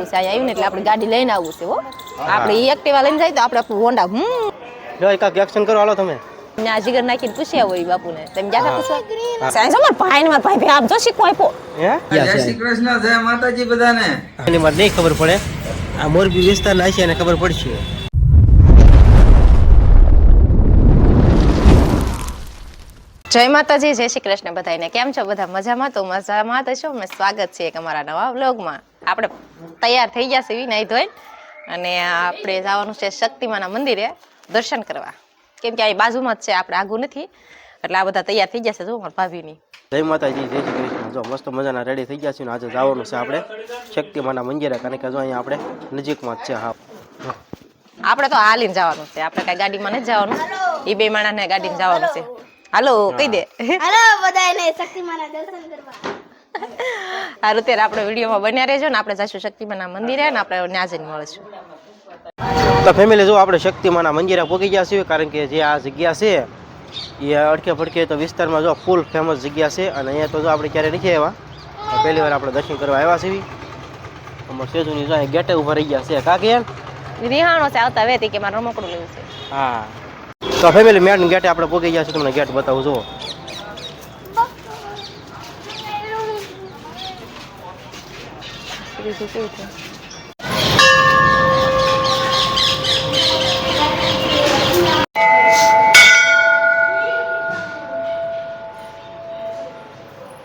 કરવું છે અહીંયા આવીને એટલે આપણે ગાડી લઈને આવવું છે હો. આપણે એ એક્ટિવા લઈને જાય તો આપણે આપણું હોન્ડા હમ. જો કાક એક્શન કરો હાલો તમે. ને આ જીગર નાખીને પૂછ્યા હોય બાપુને. તમે ગયા પૂછવા? સાયન્સ અમાર ભાઈ ને મારા ભાઈ ભાઈ આપજો શીખવો આપ્યો હે? જય શ્રી કૃષ્ણ જય માતાજી બધાને. એની મારે નહીં ખબર પડે. આ મોરબી વિસ્તારના છે એને ખબર પડશે. જય માતાજી જય શ્રી કૃષ્ણ બધાને કેમ છો બધા? મજામાં? તો મજામાં તો છો? મેં સ્વાગત છે એક અમારા નવા વ્લોગમાં આપણે તૈયાર થઈ ગયા છે નાઈ ધોઈ. અને આપણે જવાનું છે શક્તિમાના મંદિરે દર્શન કરવા. કેમ કે અહીં બાજુમાં જ છે આપણે આગું નથી. એટલે આ બધા તૈયાર થઈ ગયા છે જો મારા ભાભીની. જય માતાજી જય શ્રી કૃષ્ણ. જો મસ્ત મજાના રેડી થઈ ગયા છે ને આજે જવાનું છે આપણે શક્તિમાના મંદિરે કારણ કે જો અહીંયા આપણે નજીકમાં જ છે હા. આપણે તો હાલીને જવાનું છે આપણે કઈ ગાડીમાં નથી જવાનું. એ બે માણસને ગાડીમાં જવાનું છે. હાલો કહી દે. હાલો. બધાને શક્તિમાના દર્શન કરવા. સારું ત્યારે આપણે વિડીયોમાં બન્યા રહેજો ને આપણે જઈશું શક્તિમાના મંદિરે અને આપણે ત્યાં જઈને મળીશું. તો ફેમિલી જો આપણે શક્તિમાના મંદિરે પહોંચી ગયા છીએ કારણ કે જે આ જગ્યા છે એ અડકે ફડકે તો વિસ્તારમાં જો ફૂલ ફેમસ જગ્યા છે અને અહીંયા તો જો આપણે ક્યારે નથી આવ્યા. પહેલી વાર આપણે દર્શન કરવા આવ્યા છીએ. અમારે સેજુની જો ગેટે ઊભા રહી ગયા છે. કાકી એમ? રિહાણો છે આવતા વેતી કે મારે રમકડું લેવું છે. હા. તો ફેમિલી મેન ગેટે આપણે પહોંચી ગયા છીએ. તમને ગેટ બતાવું જુઓ. બીજું કેવું છે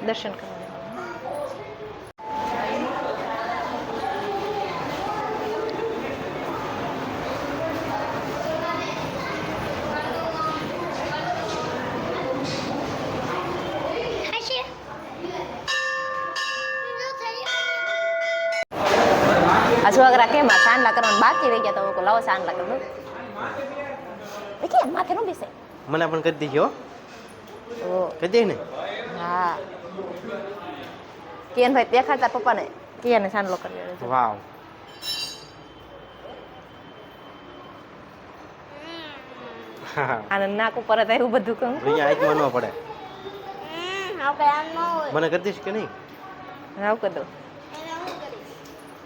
દર્શન કરવા થશે આ છોકરા કેમ આ સાંડલા કરવાનું બાકી રહી ગયા તો હું લાવો સાંડલા કરી કેમ માથે નો બેસે મને પણ કરી દીધી હો ઓ કરી દે ને હા કિયન ભાઈ દેખાડતા પપ્પાને કિયાને સાંડલો કરી વાવ હા આને નાક ઉપર જ આવ્યું બધું કહું અહીંયા આંખમાં ન પડે આપણે આમ ન હોય મને કરી દઈશ કે નહીં રાવ કરી દઉં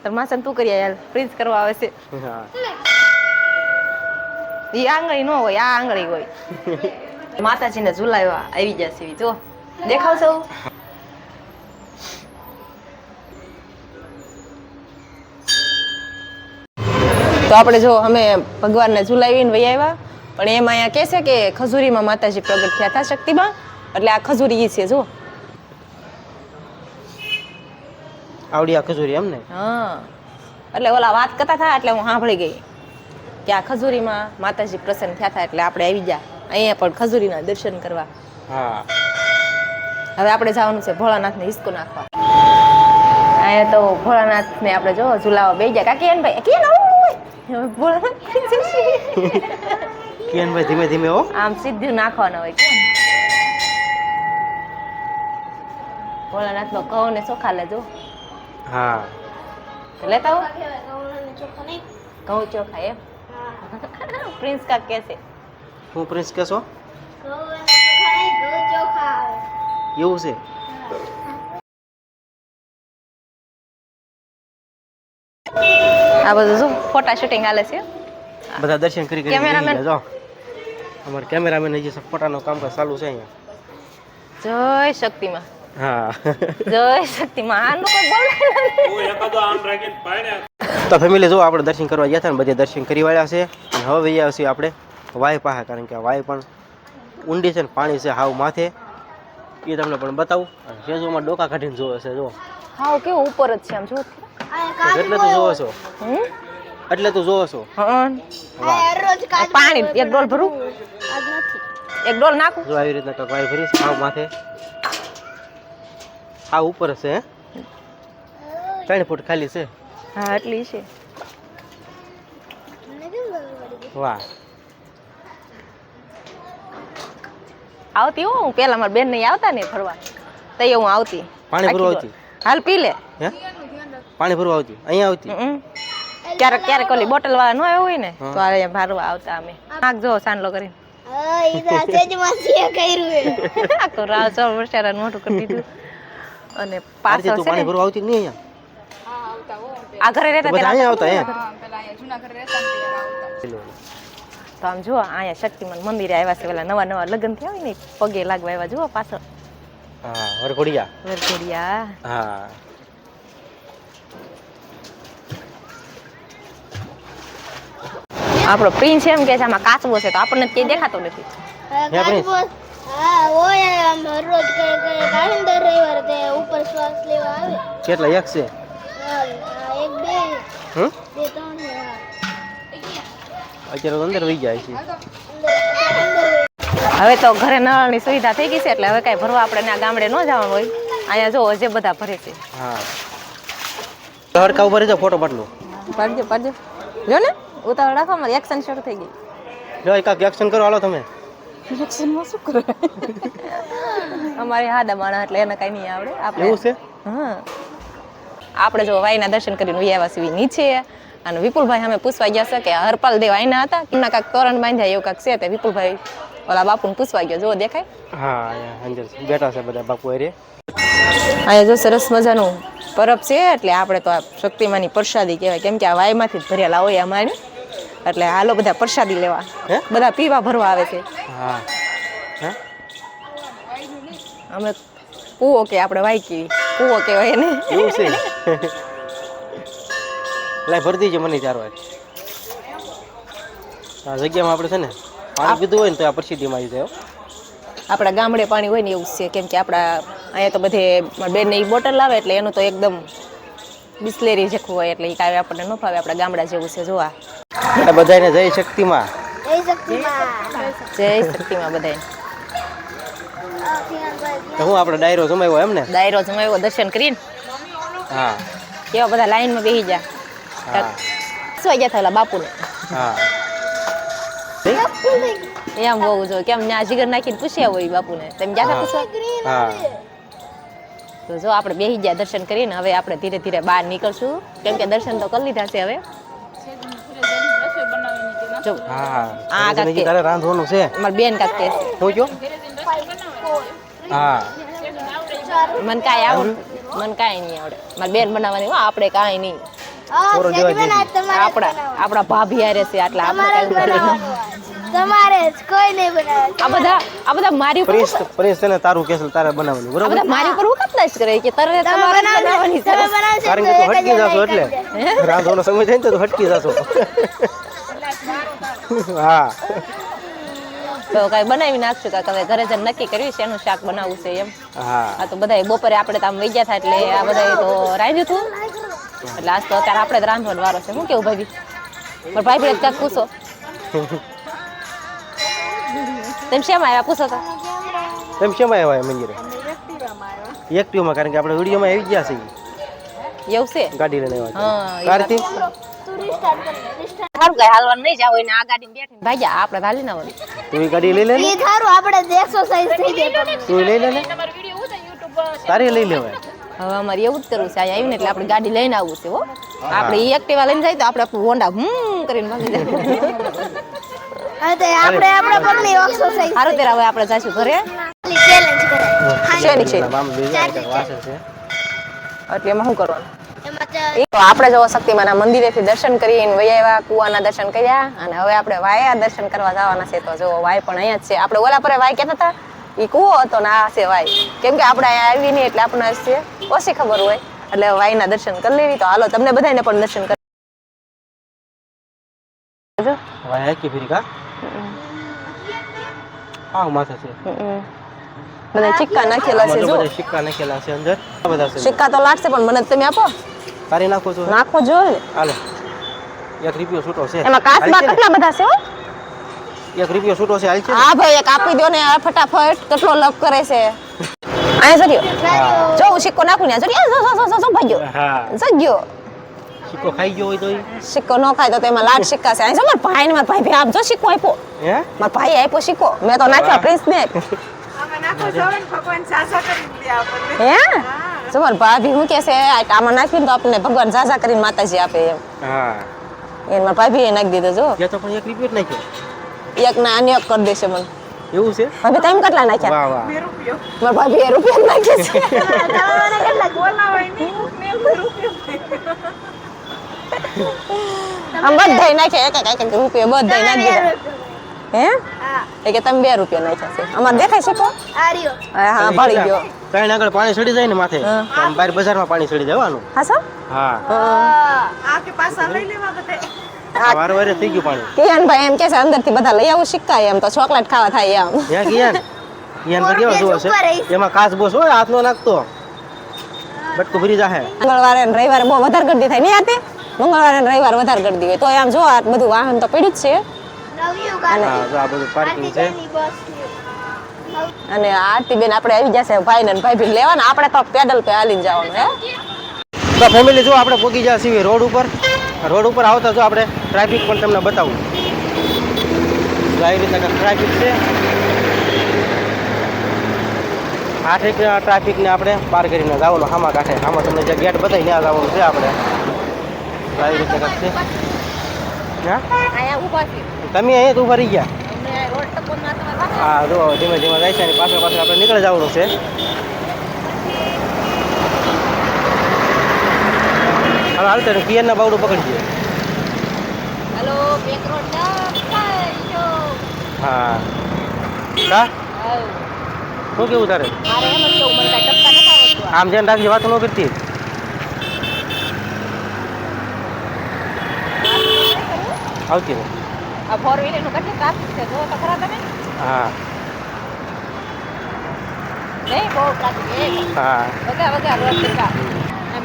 તાર માસન તું કરી યાર પ્રિન્સ કરવા આવે છે. એ આંગળી ન હોય આ આંગળી હોય. માતાજીને ઝુલાવ્યા આવી જશે એવી જો. દેખાવશો? તો આપણે જો અમે ભગવાનને ઝુલાવીને વહી આવ્યા. પણ એમાં અહીંયા કહે છે કે ખજૂરીમાં માતાજી પ્રગટ થયા હતા શક્તિમાં. એટલે આ ખજૂરી છે જો. આવડી આ ખજૂરી એમ ને? હા. એટલે ઓલા વાત કરતા હતા એટલે હું સાંભળી ગઈ. કે આ ખજૂરીમાં માતાજી પ્રસન્ન થયા હતા એટલે આપણે આવી ગયા. અહીંયા પણ ખજૂરીના દર્શન કરવા. હા. હવે આપણે જવાનું છે ભોળાનાથને હિસકો નાખવા. અહીંયા તો ભોળાનાથને આપણે જો ઝુલાવા બે ગયા. કાકી એને ભાઈ કેમ આવું ભોળાનાથ ભોળાનાથ ભાઈ ધીમે ધીમે હો. આમ સીધું નાખવાના હોય કેમ? ભોળાનાથનો કહો ને ચોખા લેજો. હા તો લેતા હો કહેવાય ગૌરવને ચોખ્ખો નહીં ઘઉં ચોખા એમ પ્રિન્સ કાક કે છે હું પ્રિન્સ કહેશો ગૌરવને ચોખ્ખા નહીં ઘઉં ચોખા આવે એવું છે આ બધું જો ફોટા શૂટિંગ હાલે છે બધા દર્શન કરી કરી Cameraman. બેસી ગયા, જો અમારે કેમેરામેન હજી ફોટાનું કામકાજ ચાલુ છે અહીંયા જય શક્તિમાં હા. જય શક્તિમાં આનું કોઈ તો ફેમિલી જો આપણે દર્શન કરવા ગયા હતા ને બધે દર્શન કરી વાળ્યા છે. અને હવે વૈયા છીએ આપણે વાય પાસે કારણ કે વાય પણ ઊંડી છે ને પાણી છે હાવ માથે. એ તમને પણ બતાવું. અને સેજોમાં ડોકા કાઢીને જોવે છે જો. હાવ કેવું ઉપર જ છે આમ જો એટલે તું જોવો છો. એટલે તું જોવો છો. પાણી એક ડોલ ભરું. એક ડોલ નાખું. જો આવી રીતના કંઈક વાય ભરીશ હાવ માથે. હાવ ઉપર છે હે? ત્રણ ફૂટ ખાલી છે. હા એટલી છે? વાહ. આવતી હું પેલા મારા બેન નહીં આવતા ને ફરવા. તઈ હું આવતી. પાણી ભરવા આવતી? હાલ પી લે. હે? પાણી ભરવા આવતી? અહીંયા આવતી? હમ. ક્યારેક ક્યારેક ઓલી બોટલ વાળા ન આવ્યો હોય ને તો આ અહીંયા ભરવા આવતા અમે. આગ જો સાંડલો કરીને. હા ઈ તો સેજમાં છે કર્યું હે તો રાવ ચોર વર્ષારા મોટું કરી દીધું. અને પાછળ છે પાણી ને? ભરવા આવતી કે નહીં અહીંયા. આ ઘરે રહેતા બધા અહીંયા આવતા અહીંયા હા અહીંયા જૂના ઘરે રહેતા ને આવતા તો આમ જુઓ અહીંયા શક્તિમાન મંદિરે આવ્યા છે પેલા નવા નવા લગ્ન થયા હોય ને પગે લાગવા આવ્યા જુઓ પાછળ. હા વરઘોડિયા. વરઘોડિયા. હા. આપણો પ્રિન્સ એમ કે છે આમાં કાચબો છે તો આપણને તે ક્યાંય દેખાતો નથી. હે હા ઓય આમ રોજ કરે આવે ને દર રવિવારે કેટલા એક છે? હા, આ એક બે હમ? બે ત્રણ છે હા અત્યારે અંદર વહી જાય છે. હવે તો ઘરે નળની સુવિધા થઈ ગઈ છે એટલે હવે કાંઈ ભરવા આપણે આ ગામડે ન જવાનું હોય. અહીંયા જો જે બધા ભરે છે. હા. હડકા ઉપર જો ફોટો પાડલો પાડજો પાડજો. જો ને ઉતાવળ રાખો મારી એક્શન શરૂ થઈ ગઈ. જો એકાક એક્શન કરો હાલો તમે. એક્શનમાં શું કરે? અમારે હાડા માણા એટલે એને કઈ નહીં આવડે. આપણે એવું છે? હા. આપણે જો વાઈના દર્શન કરીને વ્યાવા સીવી નીચે. અને વિપુલભાઈ અમે પૂછવા ગયા છે કે હરપાલ દેવ આઈના હતા? એમના કાંઈક તોરણ બાંધ્યા એવું કાંઈક છે તે. વિપુલભાઈ ઓલા બાપુને પૂછવા ગયો. જો દેખાય? હા અહીંયા અંદર બેઠા છે બધા બાપુ અરે અહીંયા જો સરસ મજાનું પરબ છે એટલે આપણે તો આ શક્તિમાની પ્રસાદી કહેવાય. કેમ કે આ વાયમાંથી જ ભરેલા હોય અમારી. એટલે હાલો બધા પ્રસાદી લેવા. હે? બધા પીવા ભરવા આવે છે. હા. હે? અમે કૂવો કે આપણે વાય કેવી કૂવો કહેવાય એને. એવું છે? લાય ભરી દીજો મને ચાર વાર. આ જગ્યામાં આપણે છે ને પાણી પીધું હોય ને તો આ પ્રસિદ્ધિમાં આવી જાય આપણા ગામડે પાણી હોય ને એવું છે કેમ કે આપણા અહીંયા તો બધે બેન એ બોટલ લાવે એટલે એનું તો એકદમ બિસ્લેરી જેખું હોય એટલે એ કાંઈ આપણને ન ફાવે આપણા ગામડા જેવું છે જોવા. આ બધાને જય શક્તિમાં. જય શક્તિમાં. જય શક્તિમાં તો હું આપણે ડાયરો જમાવ્યો એમ ને? ડાયરો જમાવ્યો દર્શન કરીને. હા. બધા બધા લાઈનમાં બેસી ગયા હા. શું ગયા થયેલા બાપુને? હા. એમ બહુ જો કેમ ને જીગર નાખીને પૂછ્યા હોય બાપુને? તેમ હા. પૂછવા? હા. તો જો આપણે બેસી ગયા દર્શન કરીને હવે આપણે ધીરે ધીરે બહાર નીકળશું. કેમ કે દર્શન તો કરી લીધા છે હવે. જો. આ હા તારે રાંધવાનું છે. મારી બેન કાંક હું. કયો હા મને કાંઈ આવડતું મને કાંઈ નહીં આવડે. મારી બેન બનાવવાની હોય આપણે કાંઈ નહીં. આપણા આપણા ભાભી હારે છે એટલે આપણે તમારે જ કાંઈ નહીં આ બધા આ બધા મારી ઉપર પ્રિન્સ પ્રિન્સ તને તારું કેસલ તારે બનાવવાનું બરોબર? બધા મારી ઉપર ઉકતલા કરે કે તરત તમારે બનાવવાની તમે બનાવશો કારણ કે તું હટકી જાશો એટલે. રાંધવાનો સમય થાય ને તો તું હટકી જાશો. હા. તો કઈ બનાવી નાખશું કાંઈક હવે ઘરે જઈને નક્કી કર્યું છે એનું શાક બનાવવું છે એમ. હા. આ તો બધા બપોરે આપણે તો આમ વહી ગયા હતા એટલે આ બધા તો રાંધ્યું હતું એટલે આજ તો અત્યારે આપણે જ રાંધવાનો વારો છે. શું કેવું ભાભી? પણ ભાભી એક કાંઈક પૂછો. તેમ શેમ આવ્યા પૂછો તો? તેમ શેમાં આવ્યા મંદિરે? એક્ટિવમાં કારણ કે આપણે વિડીયોમાં આવી ગયા છીએ. એવું છે? ગાડી લઈને આવ્યા હા. કાર્તિક? સારું કઈ હાલવાનું નહીં જાવ ને આ ગાડીમાં બેઠીને ભાગ્યા આપણે હાલી ના વળી તું એ ગાડી લઈ લે ને? ઈ થારું આપણે exercise થઈ જાય. તું લઈ લે ને? તમારો વીડિયો ઉતાર YouTube પર. તારી લઈ લેવાય હવે અમારે એવું જ કરવું છે અહીંયા આવ્યું ને એટલે આપણે ગાડી લઈને આવવું છે હો. આપણે એ એક્ટિવા લઈને જાય તો આપણે આપણું હોન્ડા હમ કરીને ભાગી જાય. અરે આપણે આપણે પગની exercise સારું ત્યારે હવે આપણે જઈશું ઘરે. ચેલેન્જ કરે. શેની છે મામ બીજા એક છે. એટલે એમાં શું કરવાનું? એ આપણે જો શક્તિમાના મંદિરેથી દર્શન કરીને વૈયા કુવાના દર્શન કર્યા અને હવે આપણે વાયા દર્શન કરવા જવાના છે. તો જો વાય પણ અહીંયા જ છે. આપણે ઓલા પર વાય કહેતા હતા? એ કૂવો હતો ને આ છે વાય. કેમ કે આપણે અહીંયા આવી નહીં એટલે આપણને છે ઓછી ખબર હોય. એટલે વાયના દર્શન કરી લેવી. તો હાલો તમને બધાને પણ દર્શન કરી વાયા કે ફરી કા? હા માથે છે. બધા સિક્કા નાખેલા છે જો. બધા સિક્કા નાખેલા છે અંદર. બધા સિક્કા તો લાગશે પણ મને તમે આપો. તારી નાખો છો નાખો જો ને હાલો. એક રૂપિયો છૂટો છે. એમાં કાચબા કેટલા બધા છે હો. એક રૂપિયો છૂટો છે હાલ છે હા ભાઈ એક આપી દો ને આ ફટાફટ. કેટલો લપ કરે છે. આય જરીયો જો હું સિક્કો નાખું ને જરી જો જો જો જો ભાગ્યો હા. જગ્યો સિક્કો ખાઈ ગયો હોય તો સિક્કો ન ખાય તો તેમાં લાખ સિક્કા છે. અહીં જો મારા ભાઈ ને મારા ભાઈ ભાઈ આપજો સિક્કો આપ્યો. હે? મારા ભાઈ આપ્યો સિક્કો. મેં તો નાખ્યો પ્રિન્સ ને હે. જો ભાભી શું કે છે આ આમાં નાખ્યું તો આપણને ભગવાન ઝાઝા કરીને માતાજી આપે એમ. હા. એને મારા ભાભી એ નાખી દીધો જો. ત્યાં તો પણ એક રૂપિયો નાખ્યો. એક ના અન્ય એક કરી દેશે મને. એવું છે? ભાભી તમે કેટલા નાખ્યા? વાહ વાહ. મારા ભાભી એ રૂપિયા નાખ્યા છે. તમારે કેટલા? આમ બધાય નાખ્યા એક એક એક રૂપિયા બધાય નાખી દીધા. હે? હા એ કે તમે બે રૂપિયા નાખ્યા છે. અમારે દેખાય છે કો આર્યો. હા હા ભળી ગયો. કઈ આગળ પાણી સડી જાય ને માથે. બહાર બજારમાં પાણી સડી જવાનું. હા સર? હા. હા. વારે વારે થઈ ગયું પાણી. કિયાનભાઈ એમ કે છે બધા લઈ આવું સિક્કા એમ તો ચોકલેટ ખાવા થાય એમ. ત્યાં કિયાન કિયાન તો કેવો જોવો છે. એમાં કાચ બોસ હોય હાથ નો નાખતો. બટકું ભરી જાહે. મંગળવારે ને રવિવારે બહુ વધારે ગરદી થાય. નહીં આતે મંગળવારે ને રવિવારે વધારે ગરદી હોય. તો આમ જો આ બધું વાહન તો પડ્યું જ છે. હા જો આ બધું પાર્કિંગ છે. અને આરતી બેન આપણે આવી જશે ભાઈ ને ભાઈ ભી લેવાના. આપણે તો પેડલ પે હાલીને જવાનું હે? તો ફેમિલી જો આપણે પોગી ગયા છીએ રોડ ઉપર. રોડ ઉપર આવતા જો આપણે ટ્રાફિક પણ તમને બતાવું. જો આવી રીતના ટ્રાફિક છે. આ ટ્રાફિક ટ્રાફિકને આપણે પાર કરીને જવાનું હામા કાંઠે. આમાં તમને જે ગેટ બતાવી ત્યાં જવાનું છે આપણે. આવી રીતના છે. હા? તમે અહીંયા તો ઊભા રહી ગયા? હા જો ધીમે ધીમે જાય છે અને પાછળ પાછળ આપણે નીકળે જવાનું છે. હાલ હાલતો કિયરના બાવડું પકડીએ હેલો બેક રોડ હા. કા? શું કેવું તારે? આમ ધ્યાન રાખજે વાત ન કરતી. આવતી ને આ ફોર વ્હીલરનું કેટલું ટ્રાફિક છે? જો તો ખરા તમે. હા. નહીં બહુ ટ્રાફિક હા. વગા વગા રોડ ટકા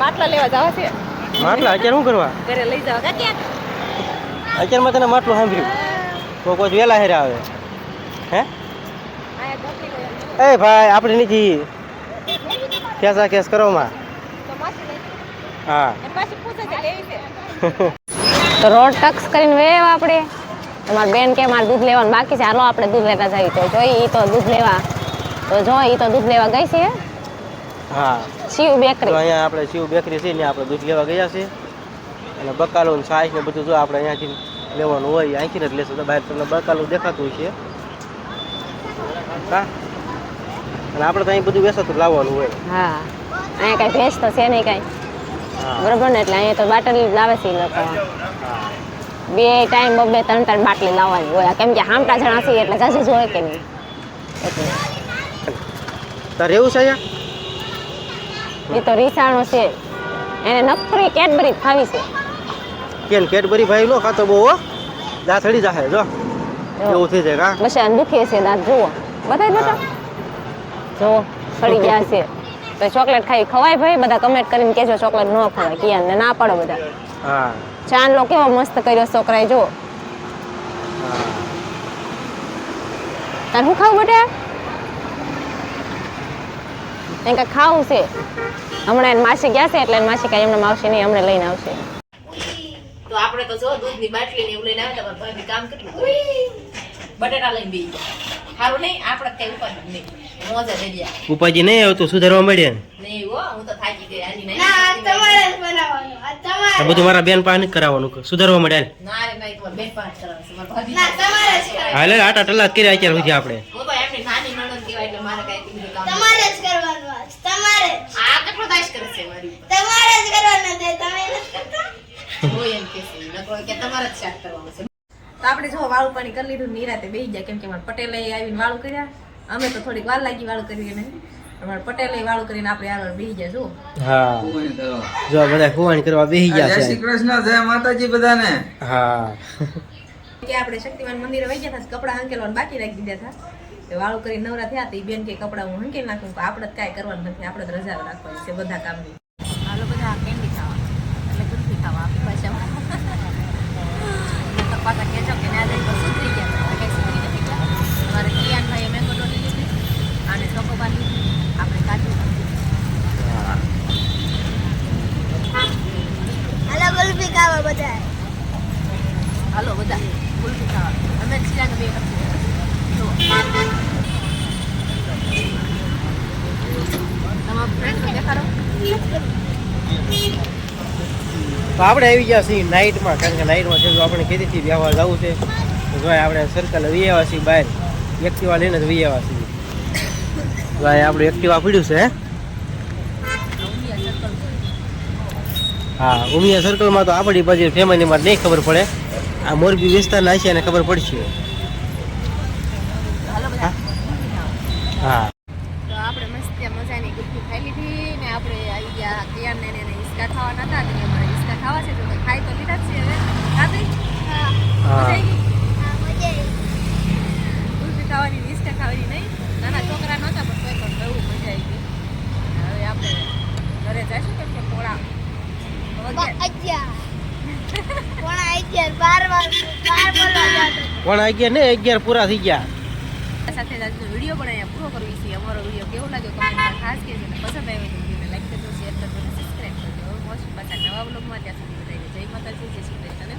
માટલા લેવા જાવ છે? માટલા અત્યારે શું કરવા? ઘરે લઈ જાવ કા ક્યાં અત્યારમાં તને માટલું સાંભળ્યું? તો કોઈ વેલા હેરા આવે. હે? એ ભાઈ આપણે નથી. કેસા કેસ કરવામાં. હા. તો રોડ ટક્સ કરીને વેવ આપણે. તમારે બેન કે મારે દૂધ લેવાનું બાકી છે. હાલો આપણે દૂધ લેતા જઈએ તો જોઈ ઈ તો દૂધ લેવા. તો જો ઈ તો દૂધ લેવા ગઈ છે હા? શિવ તો બેકરી અહીંયા આપણે શિવ બેકરી છે ને આપણે દૂધ લેવા ગયા છે. અને બકાલો ને છાશ ને બધું જો આપણે અહીંયાથી લેવાનું હોય અહીંથી જ લેશું. તો બહાર તમને બકાલું દેખાતું છે હા? અને આપણે તો અહીં બધું વેસાતું લાવવાનું હોય. હા. અહીંયા કઈ ભેજ તો છે નહીં કઈ. હા. બરોબર ને? એટલે અહીંયા તો બાટલી લાવે છે ઈ લોકો. હા બે ટાઈમ બબે ત્રણ ત્રણ બાટલી લાવવાની હોય. કેમ કે હામટા જણા છે એટલે જાજુ જોઈએ કે નહીં. એટલે. રહેવું છે અહીંયા? એ તો રીસાણો છે. એને નફરી કેડબરી ખાવી છે. કેમ કેડબરી ભાઈ નો ખાતો બહુ દાથડી જાહે જો. એવું થઈ જાય કા બસ આ દુખે છે દાંત જુઓ. બતાવી. બેટા જો સડી ગયા છે. તો ચોકલેટ ખાઈ ખવાય ભાઈ? બધા કમેન્ટ કરીને કેજો ચોકલેટ ન ખવાય. કિયાન ને ના પાડો બધા. હા. ચાંદલો કેવો મસ્ત કર્યો છોકરાએ જો હા તાર શું ખાવું બેટા? એને કાંઈ ખાવું છે? હમણાં એને માસી ગયા છે એટલે માસી કાંઈ એમને આવશે નહીં, હમણાં લઈને આવશે. તો આપણે તો જો દૂધની બાટલી ને એવું લઈને આવે તમારે કામ કેટલું બટેટા લઈને બેસી સારું નહીં આપણે કઈ ઉપાય નહીં. મોજા નહીં આવતું સુધારવા મળે નહીં હો હું તો થાકી ગઈ આની નહીં. ના તમારે જ બનાવવાનું આ આ બધું મારા બેન પાસે કરાવવાનું સુધારવા મળે ના? રે નહીં તમારે બેન પાંચ કરાવશે મારા ભાભી ના તમારે જ હાલે આટા ટલા કરી અત્યાર સુધી આપણે. હું તો એમની નાની નણંદ કહેવાય એટલે મારે કાઈ બીજું કામ તમારે જ કરવાનું આજ તમારે આ કેટલો દાશ કરે છે મારી તમારે જ કરવાનું છે તમે નથી કરતા? હોય એમ કે છે નકરો કે તમારે જ શાક કરવાનું છે. તો આપણે જો વાળું પાણી કરી લીધું નિરાતે બેસી ગયા કેમ કે મારા પટેલે આવીને વાળું કર્યા. અમે તો થોડીક વાર લાગી વાળું કરીને અમારા પટેલે વાળું કરીને આપણે આગળ બેસી ગયા જો. હા. જો બધા ખોવાણી કરવા બેસી જય ગયા શ્રી કૃષ્ણ જય માતાજી બધાને. હા. કે આપણે શક્તિમાન મંદિરે વહી ગયા હતા કપડાં હંકેલવાનું બાકી રાખી દીધા હતા. તો વાળું કરીને નવરા થયા તો એ બેન કે કપડા હું હંકેલ નાખું તો આપણે જ કાંઈ કરવાનું નથી આપણે જ રજા રાખવાની છે બધા કામની હાલો બધા કેન્ડી ખાવા એટલે કુલ્ફી ખાવા આપણી ભાષામાં નકર પાછા કહેજો કે ના જઈને તો સુધરી ગયા તો કંઈ સુધરી નથી ગયા મારે કિયાનભાઈએ મેંગો ડોલી લીધી અને ચોકોબાર લીધી આપણે કાજુ અલગ અલગ ખાવા બધા હાલો બધા કુલ્ફી ખાવા અમે શિરાને બે કરતી જો તમારા ફ્રેન્ડ દેખાડો તો આપણે આવી ગયા છીએ નાઇટમાં કારણ કે નાઇટમાં છે આપણે ખેતીથી વ્યવહાર જવું છે, તો ભાઈ આપણે સર્કલ વી આવ્યા છીએ બહાર. એક્ટિવા લઈને જ વી આવ્યા છીએ. ભાઈ આપણું એક્ટિવા પડ્યું છે, હા? ઉમિયા સર્કલમાં તો આપણી બાજુ ફેમિલીમાં નહીં ખબર પડે. આ મોરબી વિસ્તારના છે એને ખબર પડશે હા તો આપણે મસ્ત ત્યાં મજાની ગુલ્ફી ખાઈ લીધી ને આપણે આવી ગયા કિયાન ને એને હિસકા ખાવાના હતા એટલે અમારે હિસકા ખાવા છે તો ખાઈ તો લીધા જ છે હવે ખાધી મજા હા આવી ગઈ હા મજા આવી ગુલ્ફી ખાવાની ને હિસકા ખાવાની નહીં નાના છોકરા નહોતા પણ તોય પણ બહુ મજા આવી ગઈ હવે આપણે ઘરે જઈશું કેમ કે પોળા બા- અગિયાર પોણા અગિયાર બાર વાર બાર બોલવા જતો પણ અગિયાર ને, અગિયાર પૂરા થઈ ગયા. સાથે આજનો વીડિયો પણ પૂરો કરવી છે. અમારો વીડિયો કેવો લાગ્યો કમેન્ટમાં ખાસ કહેજો પસંદ આવ્યો તો વિડીયોને લાઈક કરજો મોસ્ટ પાછા નવા બ્લોગમાં ત્યાં સુધી બધાને જય માતાજી, જય શ્રી કૃષ્ણ અને